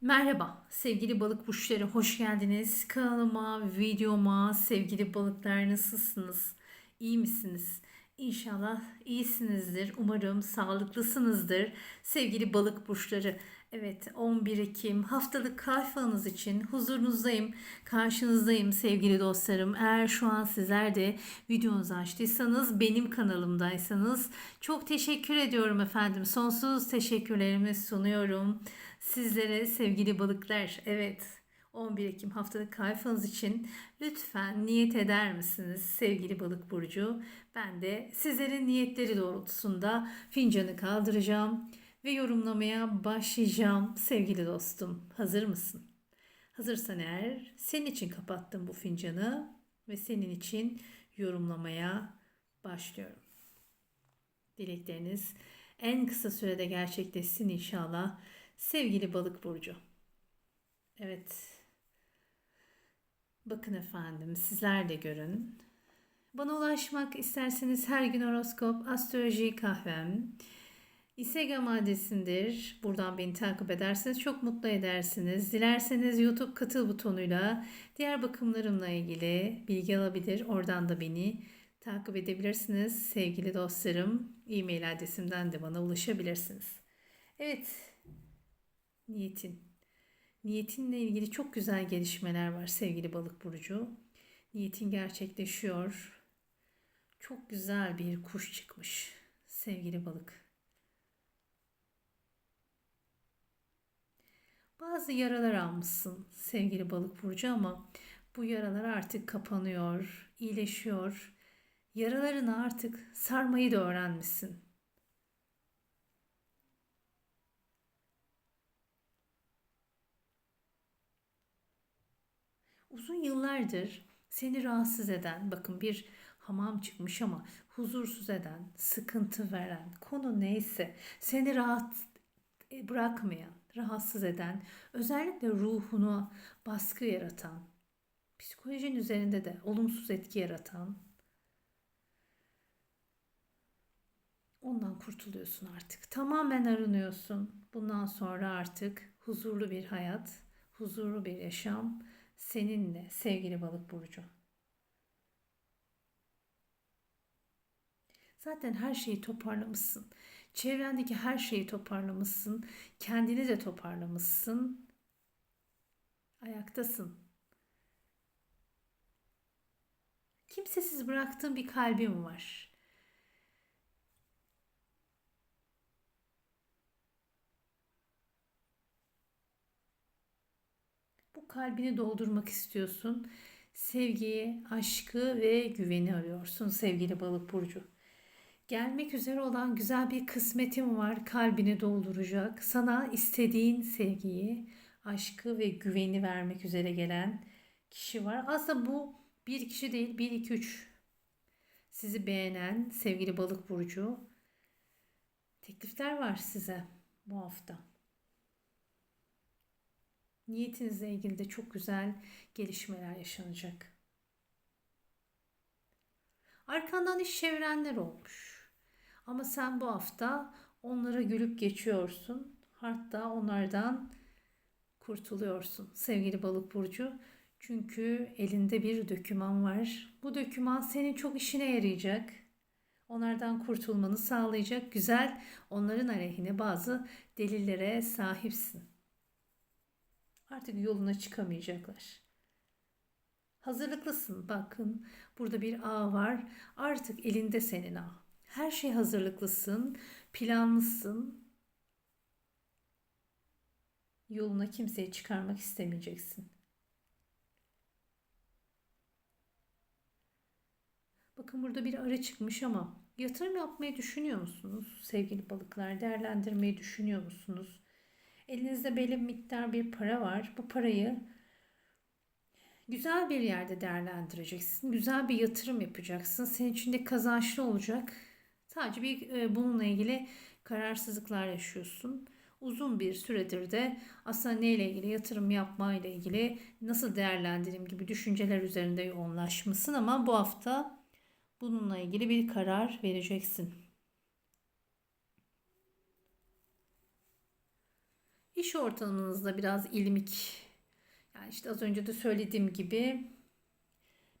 Merhaba sevgili balık burçları hoş geldiniz. Kanalıma, videoma sevgili balıklar nasılsınız? İyi misiniz? İnşallah iyisinizdir. Umarım sağlıklısınızdır. Sevgili balık burçları. Evet 11 Ekim haftalık kahvanız için huzurunuzdayım. Karşınızdayım sevgili dostlarım. Eğer şu an sizler de videonuzu açtıysanız benim kanalımdaysanız çok teşekkür ediyorum efendim. Sonsuz teşekkürlerimi sunuyorum. Sizlere sevgili balıklar. Evet 11 Ekim haftalık kayfanız için lütfen niyet eder misiniz sevgili balık burcu? Ben de sizlerin niyetleri doğrultusunda fincanı kaldıracağım ve yorumlamaya başlayacağım sevgili dostum. Hazır mısın? Hazırsan eğer senin için kapattım bu fincanı ve senin için yorumlamaya başlıyorum. Dilekleriniz en kısa sürede gerçekleşsin inşallah. Sevgili balık burcu. Evet. Bakın efendim sizler de görün. Bana ulaşmak isterseniz her gün horoskop, astroloji kahvem. Instagram adresimdir. Buradan beni takip ederseniz çok mutlu edersiniz. Dilerseniz YouTube katıl butonuyla diğer bakımlarımla ilgili bilgi alabilir. Oradan da beni takip edebilirsiniz. Sevgili dostlarım, e-mail adresimden de bana ulaşabilirsiniz. Evet, niyetin. Niyetinle ilgili çok güzel gelişmeler var sevgili balık burcu. Niyetin gerçekleşiyor. Çok güzel bir kuş çıkmış sevgili balık. Bazı yaralar almışsın sevgili balık burcu ama bu yaralar artık kapanıyor, iyileşiyor. Yaralarını artık sarmayı da öğrenmişsin. Uzun yıllardır seni rahatsız eden, bakın bir hamam çıkmış ama huzursuz eden, sıkıntı veren, konu neyse seni rahat bırakmayan, rahatsız eden, özellikle ruhunu baskı yaratan, psikolojinin üzerinde de olumsuz etki yaratan ondan kurtuluyorsun artık. Tamamen arınıyorsun. Bundan sonra artık huzurlu bir hayat, huzurlu bir yaşam seninle sevgili balık burcu. Zaten her şeyi toparlamışsın. Çevrendeki her şeyi toparlamışsın. Kendini de toparlamışsın. Ayaktasın. Kimsesiz bıraktığın bir kalbim var. Kalbini doldurmak istiyorsun. Sevgiyi, aşkı ve güveni arıyorsun sevgili balık burcu. Gelmek üzere olan güzel bir kısmetin var. Kalbini dolduracak. Sana istediğin sevgiyi, aşkı ve güveni vermek üzere gelen kişi var. Aslında bu bir kişi değil, bir iki üç. Sizi beğenen sevgili balık burcu teklifler var size bu hafta. Niyetinizle ilgili de çok güzel gelişmeler yaşanacak. Arkandan iş çevirenler olmuş. Ama sen bu hafta onlara gülüp geçiyorsun. Hatta onlardan kurtuluyorsun sevgili balık burcu. Çünkü elinde bir döküman var. Bu döküman senin çok işine yarayacak. Onlardan kurtulmanı sağlayacak güzel onların aleyhine bazı delillere sahipsin. Artık yoluna çıkamayacaklar. Hazırlıklısın. Bakın burada bir ağ var. Artık elinde senin ağ. Her şey hazırlıklısın, planlısın. Yoluna kimseyi çıkarmak istemeyeceksin. Bakın burada bir ara çıkmış ama yatırım yapmayı düşünüyor musunuz? Sevgili balıklar değerlendirmeyi düşünüyor musunuz? Elinizde belli bir miktar bir para var. Bu parayı güzel bir yerde değerlendireceksin. Güzel bir yatırım yapacaksın. Senin için de kazançlı olacak. Sadece bir e, bununla ilgili kararsızlıklar yaşıyorsun. Uzun bir süredir de aslında neyle ilgili yatırım yapma ile ilgili nasıl değerlendireyim gibi düşünceler üzerinde yoğunlaşmışsın ama bu hafta bununla ilgili bir karar vereceksin. İş ortamınızda biraz ilmik. Yani işte az önce de söylediğim gibi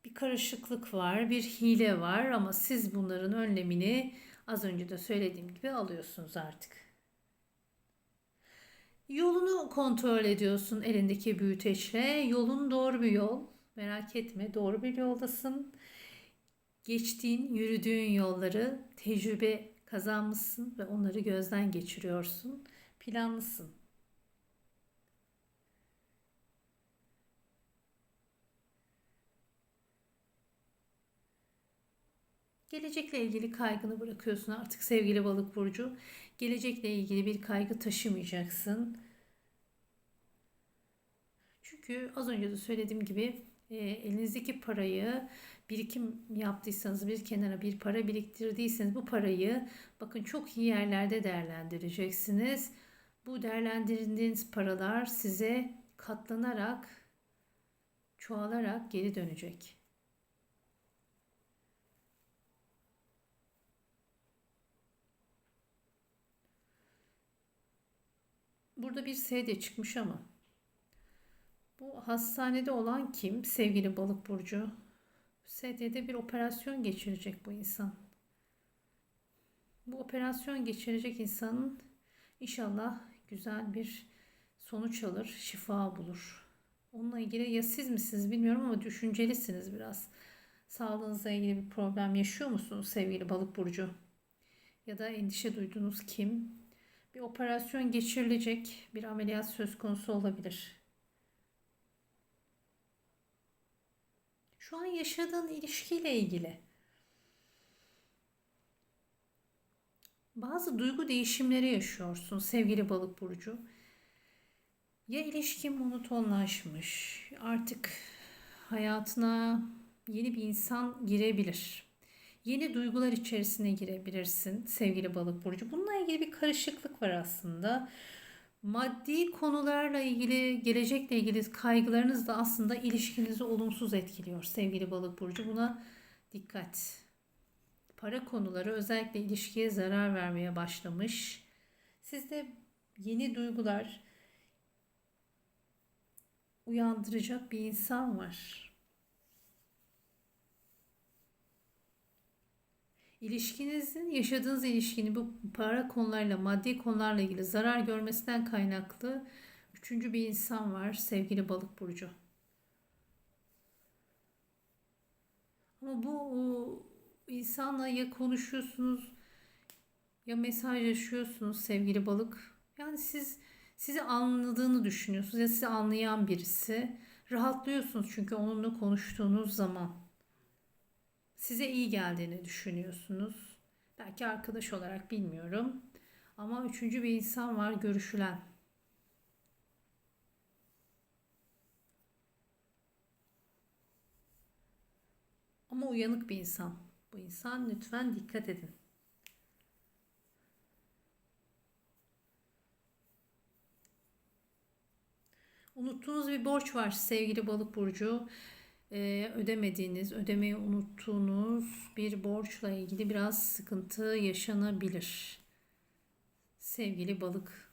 bir karışıklık var, bir hile var ama siz bunların önlemini az önce de söylediğim gibi alıyorsunuz artık. Yolunu kontrol ediyorsun elindeki büyüteçle. Yolun doğru bir yol. Merak etme doğru bir yoldasın. Geçtiğin, yürüdüğün yolları tecrübe kazanmışsın ve onları gözden geçiriyorsun. Planlısın. Gelecekle ilgili kaygını bırakıyorsun artık sevgili balık burcu. Gelecekle ilgili bir kaygı taşımayacaksın. Çünkü az önce de söylediğim gibi e, elinizdeki parayı birikim yaptıysanız bir kenara bir para biriktirdiyseniz bu parayı bakın çok iyi yerlerde değerlendireceksiniz. Bu değerlendirdiğiniz paralar size katlanarak çoğalarak geri dönecek. Burada bir S de çıkmış ama bu hastanede olan kim? Sevgili balık burcu. SD'de bir operasyon geçirecek bu insan. Bu operasyon geçirecek insanın inşallah güzel bir sonuç alır, şifa bulur. Onunla ilgili ya siz misiniz bilmiyorum ama düşüncelisiniz biraz. Sağlığınızla ilgili bir problem yaşıyor musunuz sevgili balık burcu? Ya da endişe duyduğunuz kim? Bir operasyon geçirilecek, bir ameliyat söz konusu olabilir. Şu an yaşadığın ilişkiyle ilgili bazı duygu değişimleri yaşıyorsun sevgili balık burcu. Ya ilişkin monotonlaşmış, artık hayatına yeni bir insan girebilir. Yeni duygular içerisine girebilirsin sevgili balık burcu. Bununla ilgili bir karışıklık var aslında maddi konularla ilgili, gelecekle ilgili kaygılarınız da aslında ilişkinizi olumsuz etkiliyor sevgili balık burcu. Buna dikkat. Para konuları özellikle ilişkiye zarar vermeye başlamış. Sizde yeni duygular uyandıracak bir insan var. İlişkinizin, yaşadığınız ilişkinin bu para konularla, maddi konularla ilgili zarar görmesinden kaynaklı üçüncü bir insan var sevgili balık burcu. Ama bu insanla ya konuşuyorsunuz ya mesajlaşıyorsunuz sevgili balık. Yani siz sizi anladığını düşünüyorsunuz ya sizi anlayan birisi. Rahatlıyorsunuz çünkü onunla konuştuğunuz zaman size iyi geldiğini düşünüyorsunuz. Belki arkadaş olarak bilmiyorum. Ama üçüncü bir insan var görüşülen. Ama uyanık bir insan. Bu insan lütfen dikkat edin. Unuttuğunuz bir borç var sevgili balık burcu e, ödemediğiniz, ödemeyi unuttuğunuz bir borçla ilgili biraz sıkıntı yaşanabilir. Sevgili balık.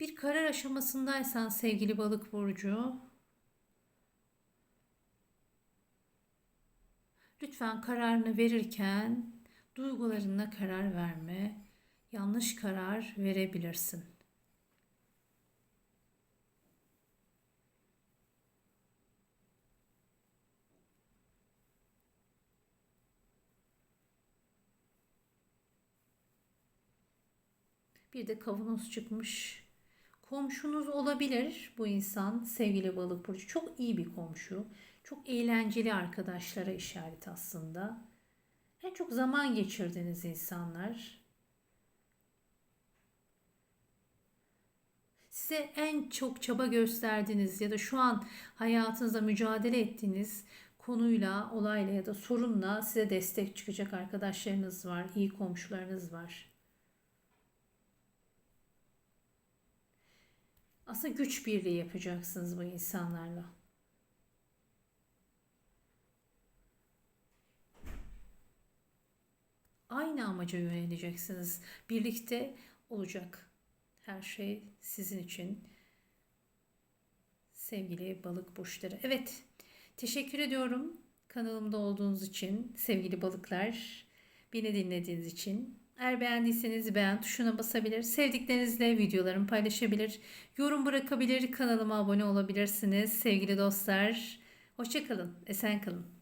Bir karar aşamasındaysan sevgili balık burcu, lütfen kararını verirken duygularına karar verme yanlış karar verebilirsin. Bir de kavanoz çıkmış. Komşunuz olabilir bu insan sevgili balık burcu. Çok iyi bir komşu. Çok eğlenceli arkadaşlara işaret aslında. En çok zaman geçirdiğiniz insanlar. Size en çok çaba gösterdiğiniz ya da şu an hayatınızda mücadele ettiğiniz konuyla, olayla ya da sorunla size destek çıkacak arkadaşlarınız var, iyi komşularınız var. Aslında güç birliği yapacaksınız bu insanlarla. aynı amaca yöneleceksiniz. Birlikte olacak. Her şey sizin için. Sevgili balık burçları. Evet. Teşekkür ediyorum kanalımda olduğunuz için sevgili balıklar. Beni dinlediğiniz için. Eğer beğendiyseniz beğen tuşuna basabilir. Sevdiklerinizle videolarımı paylaşabilir. Yorum bırakabilir. Kanalıma abone olabilirsiniz. Sevgili dostlar. Hoşçakalın. Esen kalın.